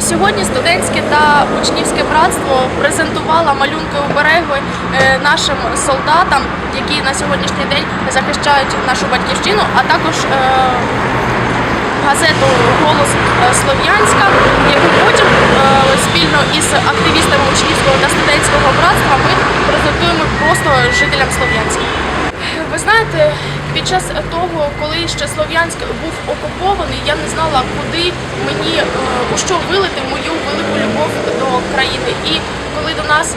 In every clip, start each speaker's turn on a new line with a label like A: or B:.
A: Сьогодні студентське та учнівське братство презентувало малюнки обереги е, нашим солдатам, які на сьогоднішній день захищають нашу батьківщину, а також е, газету Голос е, Слов'янська, яку потім спільно із активістами учнівського та студентського братства ми презентуємо просто жителям Слов'янська. Ви знаєте, під час того, коли ще Слов'янськ був окупований, я не знала, куди мені у що вилити мою велику любов до країни. І коли до нас е,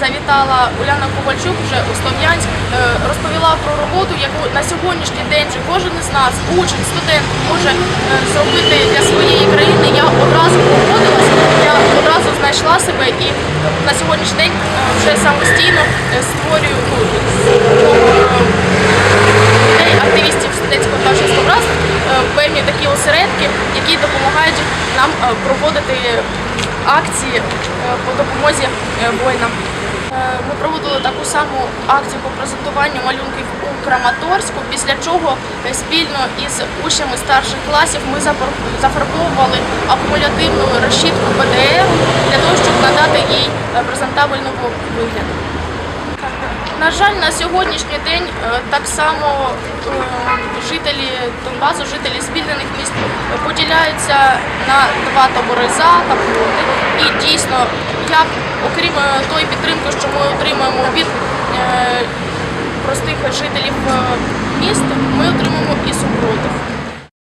A: завітала Уляна Ковальчук вже у Слов'янськ, е, розповіла про роботу, яку на сьогоднішній день вже кожен із нас, учень, студент, може е, зробити для своєї країни. Я одразу погодилась, я одразу знайшла себе і на сьогоднішній день е, вже самостійно е, створюю ну, людей, активістів студентського братства, е, певні такі осередки, які допомагають нам е, проводити акції е, по допомозі е, воїнам. Ми проводили таку саму акцію по презентуванню малюнків у Краматорську, після чого спільно із учнями старших класів ми зафарбовували акумулятивну розчітку ПДР для того, щоб надати їй презентабельного вигляду. На жаль, на сьогоднішній день е, так само е, жителі Донбасу, жителі звільнених міст е, поділяються на два табори за та проти. І дійсно, як окрім тої підтримки, що ми отримуємо від простих жителів міст, ми отримуємо і супротив.